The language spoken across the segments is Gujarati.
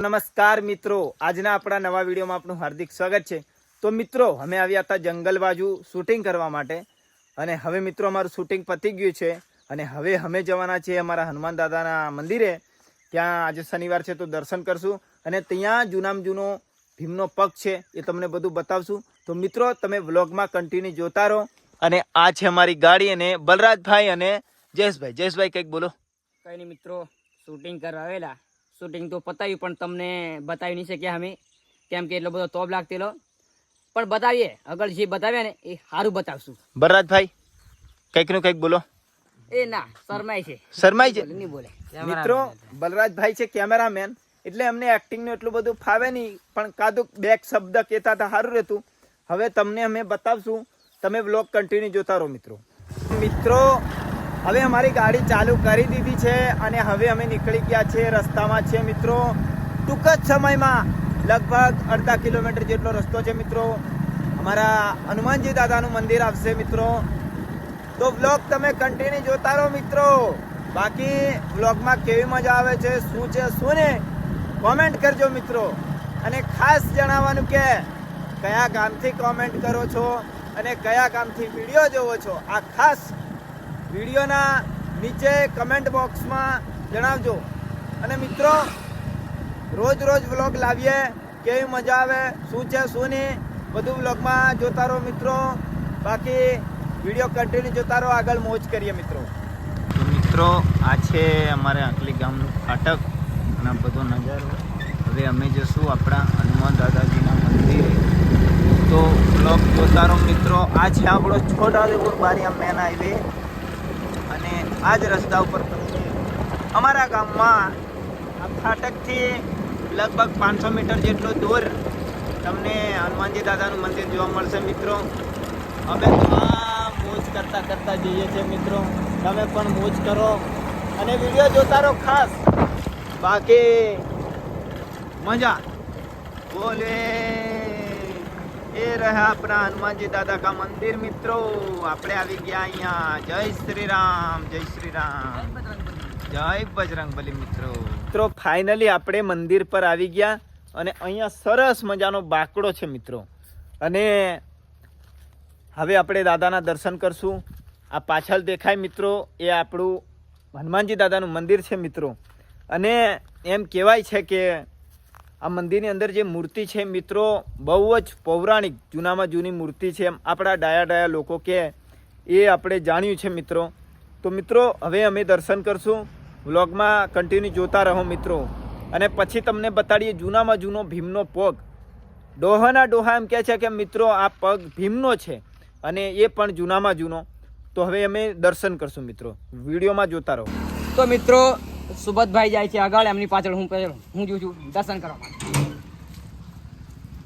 નમસ્કાર મિત્રો. આજના આપણા નવા વિડીયોમાં આપનું હાર્દિક સ્વાગત છે. તો મિત્રો, અમે આવ્યા હતા જંગલ બાજુ શૂટિંગ કરવા માટે. અને હવે મિત્રો, અમારું શૂટિંગ પતી ગયું છે. અને હવે અમે જવાના છીએ અમારા હનુમાન દાદાના મંદિરે. ત્યાં આજે શનિવાર છે તો દર્શન કરશું. અને ત્યાં જૂનામાં જૂનો ભીમનો પગ છે એ તમને બધું બતાવશું. તો મિત્રો, તમે વ્લોગમાં કન્ટિન્યુ જોતા રહો. અને આ છે અમારી ગાડી અને બલરાજભાઈ અને જયેશભાઈ. જયેશભાઈ, કંઈક બોલો. કઈ નહીં મિત્રો, શૂટિંગ કરવા આવેલા. શૂટિંગ તો પતાવ્યું પણ તમને બતાવી નહીં શક્યા અમે. કેમ કે એટલો બધો તોપ લાગતેલો. પણ બતાવીએ આગળ જે બતાવ્યા ને એ સારું બતાવશું. બરરાજભાઈ કંઈકનું કંઈક બોલો. એ ના શરમાય છે. શરમાય છે? નહીં બોલે. મિત્રો બલરાજભાઈ છે કેમેરામેન એટલે અમને એક્ટિંગનું એટલું બધું ફાવે નહીં પણ કાદુક બેક શબ્દ કહેતા હતા સારું રહેતું. હવે તમને અમે બતાવશું તમે વ્લોગ કન્ટિન્યુ જોતા રહો મિત્રો. મિત્રો હવે અમારી ગાડી ચાલુ કરી દીધી છે અને હવે અમે નીકળી ગયા છે રસ્તામાં છે મિત્રો. ટૂંક જ સમયમાં લગભગ અડધા કિલોમીટર જેટલો રસ્તો છે મિત્રો. અમારા હનુમાનજી દાદાનું મંદિર આવશે મિત્રો. તો વ્લોગ તમે કન્ટિન્યુ જોતા રહો મિત્રો. બાકી વ્લોગમાં કેવી મજા આવે છે, શું છે, શું ને કોમેન્ટ કરજો મિત્રો. અને ખાસ જણાવવાનું કે કયા ગામથી કોમેન્ટ કરો છો અને કયા ગામથી વીડિયો જોવો છો. આ ખાસ વિડીયોના નીચે કમેન્ટ બોક્સમાં જણાવજો. અને મિત્રો, રોજ રોજ વ્લોગ લાવીએ, કેવી મજા આવે, શું છે, શું નહીં, બધું વ્લોગમાં જોતા રહો મિત્રો. બાકી વીડિયો કન્ટિન્યુ જોતા રહો, આગળ મોજ કરીએ મિત્રો. મિત્રો, આ છે અમારે આંકલી ગામનું ફાટક અને બધો નજારો. હવે અમે જશું આપણા હનુમાન દાદાજીના મંદિરે. તો બ્લોગ જોતા રહો મિત્રો. આ છે આપણો છોટાઉદેપુર બારિયા મેન હાઈવે અને આ જ રસ્તા ઉપર અમારા ગામમાં ફાટકથી લગભગ પાંચસો મીટર જેટલો દૂર તમને હનુમાનજી દાદાનું મંદિર જોવા મળશે, મિત્રો. અમે મોજ કરતા કરતા જઈએ છીએ, મિત્રો. તમે પણ મોજ કરો અને વીડિયો જોતા રહો ખાસ. બાકી મજા. બોલે. એ રહ્યા આપણા હનુમાનજી દાદા કા મંદિર મિત્રો. આપણે આવી ગયા અહીંયા. જય શ્રી રામ જય શ્રી રામ જય બજરંગ બલી મિત્રો. મિત્રો ફાઇનલી આપણે મંદિર પર આવી ગયા અને અહીંયા સરસ મજાનો બાકડો છે મિત્રો. અને હવે આપણે દાદાના દર્શન કરશું. આ પાછળ દેખાય મિત્રો, એ આપણું હનુમાનજી દાદાનું મંદિર છે મિત્રો. અને એમ કહેવાય છે કે આ મંદિરની અંદર જે મૂર્તિ છે, મિત્રો, બહુ જ પૌરાણિક, જૂનામાં જૂની મૂર્તિ છે એમ આપણા ડાયા ડાયા લોકો કે એ આપણે જાણ્યું છે, મિત્રો. તો મિત્રો, હવે અમે દર્શન કરશું. વ્લોગમાં કન્ટિન્યુ જોતા રહો, મિત્રો. અને પછી તમને બતાડીએ જૂનામાં જૂનો ભીમનો પગ. ડોહાના ડોહા એમ કહે છે કે, મિત્રો, આ પગ ભીમનો છે અને એ પણ જૂનામાં જૂનો. તો હવે અમે દર્શન કરશું, મિત્રો. વિડીયોમાં જોતા રહો. તો મિત્રો સુબતભાઈ જાય છે આગળ એમની પાછળ હું હું જોઉં છું. દર્શન કરવા માટે.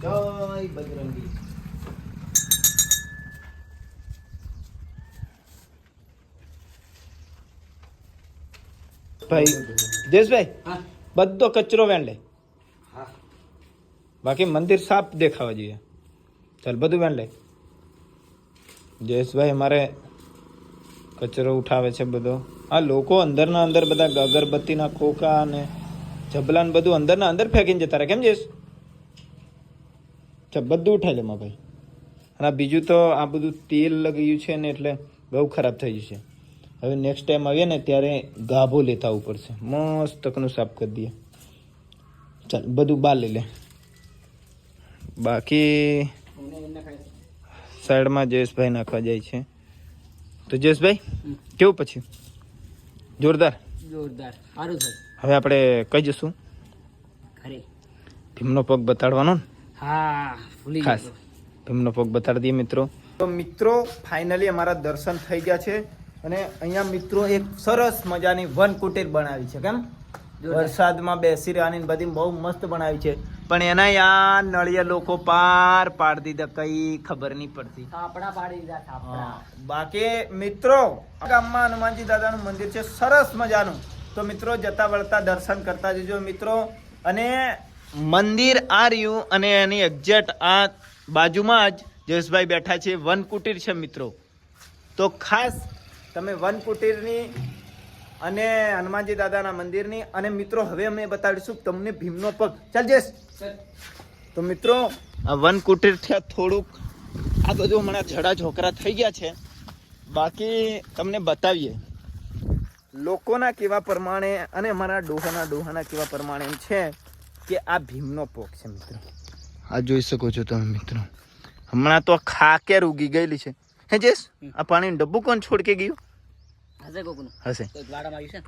જય બજરંગી. ભાઈ દેશભાઈ હા. બધો કચરો વેણ લે. હા. બાકી મંદિર સાફ દેખાવા જોઈએ. ચાલ બધું વેણ લે. જયેશભાઈ અમારે કચરો ઉઠાવે છે બધો. આ લોકો અંદરના અંદર બધા અગરબત્તીના ખોખા અને જબલા ને બધું અંદરના અંદર ફેંકીને જતા રહે કેમ જઈશ બધું ઉઠાઈ લે ભાઈ અને બીજું તો આ બધું તેલ લગાયું છે ને એટલે બહુ ખરાબ થઈ જશે હવે નેક્સ્ટ ટાઈમ આવીએ ને ત્યારે ગાભો લેતા આવવું પડશે. મસ્ત તકનું સાફ કરી દઈએ. ચાલ, બધું બહાર લઈ લે. બાકી સાઈડમાં જયેશભાઈ નાખવા જાય છે. તો જયેશભાઈ, કેવું પછી? જોરદાર. જોરદાર. સારું થયું. હવે આપણે કઈ જશું? ઘરે. ભીમનો પગ બતાડવાનો ને? હા ભૂલી ખાસ. ભીમનો પગ બતાડી દઈએ મિત્રો. તો મિત્રો ફાઇનલી અમારા દર્શન થઈ ગયા છે અને અહીંયા મિત્રો એક સરસ મજાની વન કુટીર બનાવી છે કેમ? વરસાદમાં બેસી રહેવાની બધી બહુ મસ્ત બનાવી છે. પણ એના યાર નળિયા લોકો પાર પાડી દીધા કઈ ખબર નહીં પડતી. થાપડા પાડી દીધા થાપડા. બાકી મિત્રો ગામમાં હનુમાનજી દાદાનું મંદિર છે સરસ મજાનું. તો મિત્રો જતા વળતા દર્શન કરતા જજો મિત્રો. અને મંદિર આ રહ્યું અને એની એક્ઝેક્ટ આ બાજુમાં જ જયેશભાઈ બેઠા છે વન કુટીર છે મિત્રો. તો ખાસ તમે વન કુટીરની અને હનુમાનજી દાદાના મંદિરની. અને મિત્રો હવે અમે બતાવીશું તમને ભીમનો પગ. ચાલ જઈશ તો મિત્રો આ વન કુટીર થયા થોડુંક આ બધું હમણાં જડા ઝોકરા થઈ ગયા છે. બાકી તમને બતાવીએ. લોકોના કેવા પ્રમાણે અને અમારા ડોહાના ડોહાના કેવા પ્રમાણે એમ છે કે આ ભીમનો પોક છે મિત્રો. આ જોઈ શકો છો તમે મિત્રો. હમણાં તો ખાકેર ઉગી ગયેલી છે. હે જેસ આ પાણીનું ડબ્બું કોણ છોડ કે ગયું? હશે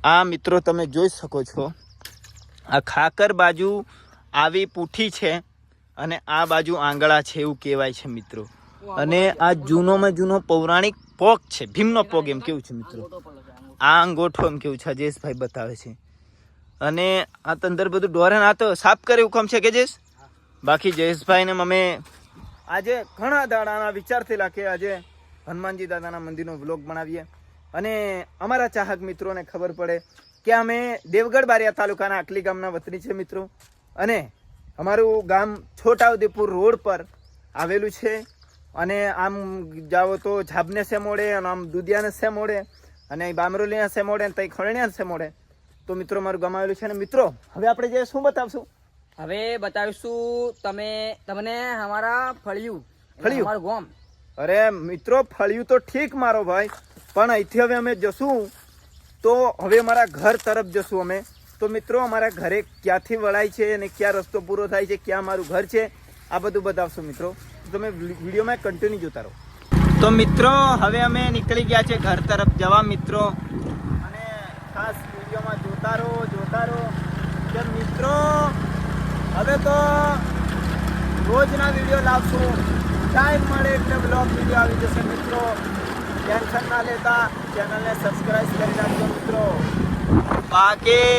આ મિત્રો તમે જોઈ શકો છો. આ ખાકર બાજુ આવી પૂઠી છે અને આ બાજુ આંગળા છે એવું કહેવાય છે મિત્રો. અને આ જૂનોમાં જૂનો પૌરાણિક પોક છે. ભીમનો પોગ એમ કેવું છે મિત્રો. આ અંગોઠો એમ કેવું છે? અજેશભાઈ બતાવે છે. અને આ તો અંદર બધું ડોરે આ તો સાફ કરે એવું કામ છે કે જયેશ? બાકી જયેશભાઈને અમે આજે ઘણા દાડાના વિચારથી કે આજે હનુમાનજી દાદાના મંદિરનો વ્લોગ બનાવીએ. અને અમારા ચાહક મિત્રોને ખબર પડે કે અમે દેવગઢ બારિયા તાલુકાના આકલી ગામના વતની છે મિત્રો. અને અમારું ગામ છોટાઉદેપુર રોડ પર આવેલું છે. અને આમ જાઓ તો ઝાબને સે મોડે અને આમ દુધિયાને સે મોડે અને અહીં બામરોલીના સે મોડે અને ત્યાં ખરણિયાને સે મોડે. તો મિત્રો મારું ગામ આવેલું છે. અને મિત્રો હવે આપણે જે શું બતાવશું? હવે બતાવીશું તમે તમને અમારા ફળિયું ફળિયું? અમારું ગોમ. અરે મિત્રો ફળિયું તો ઠીક મારો ભાઈ. પણ અહીંથી હવે અમે જશું. તો હવે અમારા ઘર તરફ જશું અમે. તો મિત્રો, અમારા ઘરે ક્યાંથી વળાય છે અને ક્યાં રસ્તો પૂરો થાય છે, ક્યાં મારું ઘર છે, આ બધું બતાવશું મિત્રો. તમે વિડીયોમાં કન્ટિન્યુ જોતા રહો. તો મિત્રો, હવે અમે નીકળી ગયા છે ઘર તરફ જવા મિત્રો. અને ખાસ વિડીયોમાં જોતા રહો જોતા રહો. કે મિત્રો, હવે તો રોજના વીડિયો લાવશું. ટાઈમ મળે એટલે બ્લોગ વીડિયો આવી જશે મિત્રો. ટેન્શન ના લેતા ચેનલને સબસ્ક્રાઇબ કરી નાખજો મિત્રો. બાકી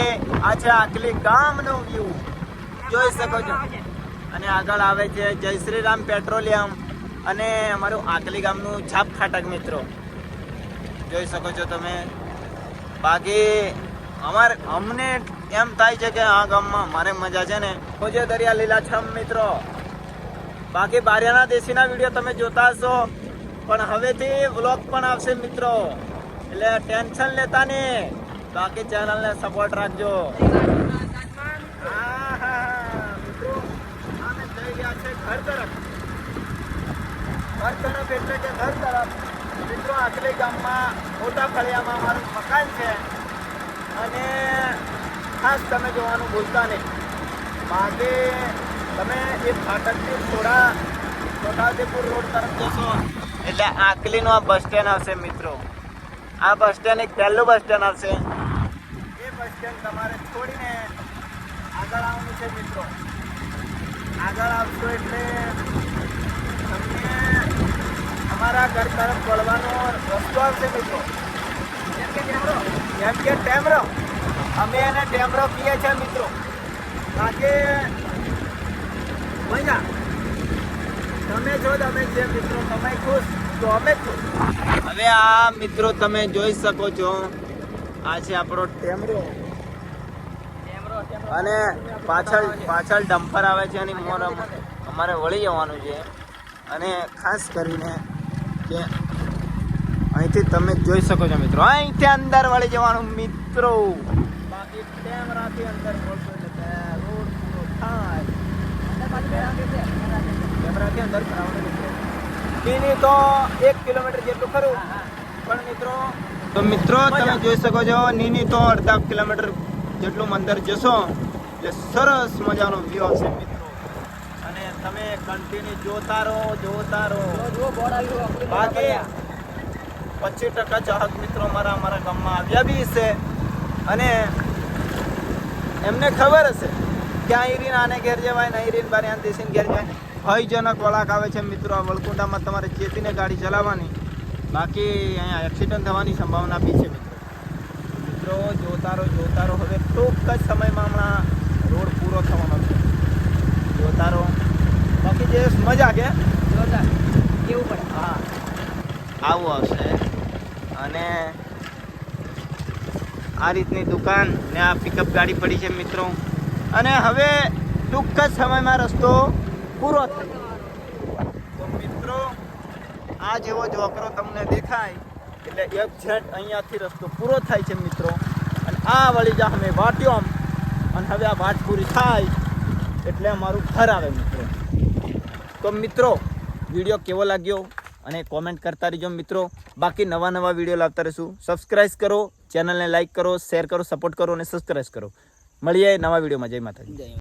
આ છે આકલી ગામનો વ્યૂ જોઈ શકો છો. અને આગળ આવે છે જય શ્રી રામ પેટ્રોલિયમ અને અમારું આકલી ગામનું છાપ ખાટક મિત્રો. જોઈ શકો છો તમે. બાકી અમાર અમને એમ થાય છે કે આ ગામમાં મારે મજા છે ને. ખોજે દરિયા લીલાછમ મિત્રો. બાકી બારિયાના દેશીના વીડિયો તમે જોતા હશો. પણ હવેથી વ્લોગ પણ આવશે મિત્રો. એટલે ટેન્શન લેતા ને બાકી ચેનલને સપોર્ટ રાખજો. ઘર તરફ. ઘર તરફ એટલે કે ઘર તરફ. મિત્રો આકલી ગામમાં મોટા ફળિયામાં મારું મકાન છે. અને ખાસ તમે જોવાનું ભૂલતા નહીં. બાકી તમે એ ફાટકથી થોડા છોટાઉદેપુર રોડ તરફ જશો. એટલે આકલીનું આ બસ સ્ટેન્ડ આવશે મિત્રો. આ બસ સ્ટેન્ડ એક પહેલું બસ સ્ટેન્ડ આવશે. એ બસ સ્ટેન્ડ તમારે છોડીને આગળ આવવાનું છે મિત્રો. આગળ આવશો એટલે તમને અમારા ઘર તરફ વળવાનો રસ્તો આવશે મિત્રો. જેમ કે ટેમરો જેમ કે ટેમરો અમે એને ટેમરો પીએ છીએ મિત્રો. બાકી, મજા. તમે છો તમે જે મિત્રો તમે ખુશ તો અમે ખુશ. હવે આ મિત્રો તમે જોઈ શકો છો. આ છે આપણો ટેમરો. અને પાછળ પાછળ ડમ્પર આવે છે અને મોર અમ- અમારે વળી જવાનું છે. અને ખાસ કરીને કે અહીંથી તમે જોઈ શકો છો મિત્રો. અહીંથી અંદર વળી જવાનું મિત્રો. બાકી કેમેરાથી અંદર રોડ પૂરો થાય. કેમેરાથી અંદર કરાવવાનું મિત્રો તો એક કિલોમીટર જેટલું ખરું. પણ મિત્રો તો મિત્રો તમે જોઈ શકો છો નીની તો અડધા કિલોમીટર જેટલું અંદર જશો. એટલે સરસ મજાનો વ્યૂ આવશે મિત્રો. અને તમે કન્ટિન્યુ જોતા રહો જોતા રહો. બાકી. પચીસ ટકા ચાહક મિત્રો મારા અમારા ગામમાં આવ્યા બી છે. અને એમને ખબર હશે કે આ ઈરીન આને ઘેર જવાય ને રીન બારે દેશીને ઘેર જાય ભયજનક વળાક આવે છે મિત્રો. આ વળકુંડામાં તમારે ચેતીને ગાડી ચલાવવાની. બાકી અહીંયા એક્સિડન્ટ થવાની સંભાવના બી છે મિત્રો. મિત્રો જોતારો જોતારો. હવે ટૂંક જ સમયમાં હમણાં રોડ પૂરો થવાનો છે. જોતા રહો બાકી જે મજા કે. કેવું પડે? હા. આવું આવશે. અને આ રીતની દુકાન ને આ પિકઅપ ગાડી પડી છે મિત્રો. અને હવે ટૂંક જ સમયમાં રસ્તો પૂરો થાય તો મિત્રો આ જેવો જોકરો તમને દેખાય. એટલે એક જેટ અહીંયાથી રસ્તો પૂરો થાય છે મિત્રો. અને આ વળી જા અમે વાટ્યો આમ અને હવે આ વાટ પૂરી થાય એટલે અમારું ઘર આવે મિત્રો. તો મિત્રો વીડિયો કેવો લાગ્યો? અને કોમેન્ટ કરતા રહીજો મિત્રો. બાકી નવા નવા વીડિયો લાવતા રહીશું. સબસ્ક્રાઈબ કરો ચેનલને લાઈક કરો શેર કરો સપોર્ટ કરો અને સબસ્ક્રાઈબ કરો. મળીએ નવા વિડીયોમાં. જય માતાજી. જય